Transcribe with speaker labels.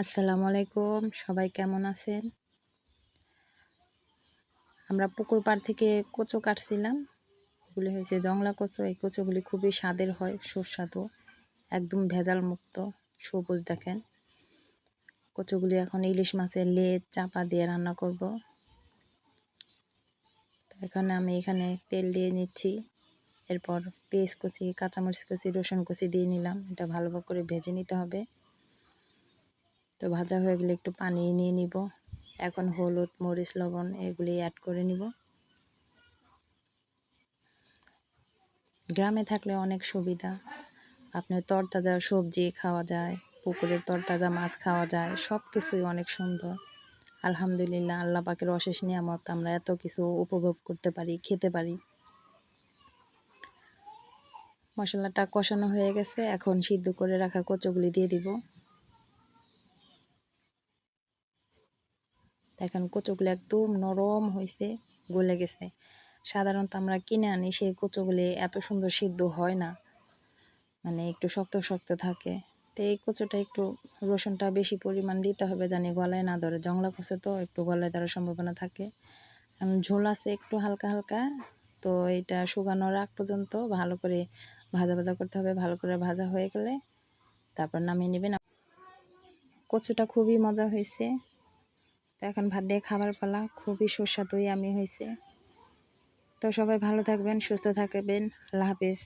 Speaker 1: আসসালামু আলাইকুম, সবাই কেমন আছেন? আমরা পুকুর পাড় থেকে কচু কাটছিলাম। এগুলি হয়েছে জংলা কচু, এই কচুগুলি খুবই স্বাদের হয়, সুস্বাদু, একদম ভেজাল মুক্ত সবুজ দেখেন। কচুগুলি এখন ইলিশ মাছের লেজ চাপা দিয়ে রান্না করব। এখানে আমি এখানে তেল দিয়ে নিচ্ছি, এরপর পেঁয়াজ কুচি, কাঁচামরিচ কুচি, রসুন কুচি দিয়ে নিলাম। এটা ভালো করে ভেজে নিতে হবে। তো ভাজা হয়ে গেলে একটু পানি নিয়ে নিব। এখন হলুদ, মরিচ, লবণ এগুলি অ্যাড করে নিব। গ্রামে থাকলে অনেক সুবিধা। আপনার তরতাজা সবজি খাওয়া যায়, পুকুরের তরতাজা মাছ খাওয়া যায় সব কিছুই অনেক সুন্দর। আলহামদুলিল্লাহ, আল্লাহ পাকের অশেষ নিয়ামত, আমরা এত কিছু উপভোগ করতে পারি, খেতে পারি। মশলাটা কষানো হয়ে গেছে, এখন সিদ্ধ করে রাখা কচুগুলি দিয়ে দিব। দেখেন কচুগুলি একদম নরম হয়েছে গলে গেছে। সাধারণত আমরা কিনে আনি, সেই কচুগুলি এত সুন্দর সিদ্ধ হয় না। মানে একটু শক্ত শক্ত থাকে। তো এই কচুটা একটু রসুনটা বেশি পরিমাণ দিতে হবে জানি গলায় না ধরে। জংলা কচু তো একটু গলায় ধরার সম্ভাবনা থাকে। ঝোল আছে একটু হালকা হালকা। তো এটা শুকানোর আগ পর্যন্ত ভালো করে ভাজা ভাজা করতে হবে। ভালো করে ভাজা হয়ে গেলে তারপর নামিয়ে নেবেন। কচুটা খুবই মজা হয়েছে। তো এখন ভাত দিয়ে খাবার পালা। খুবই সুস্বাদুই আমি হয়েছে। তো সবাই ভালো থাকবেন, সুস্থ থাকবেন। আল্লাহ হাফিজ।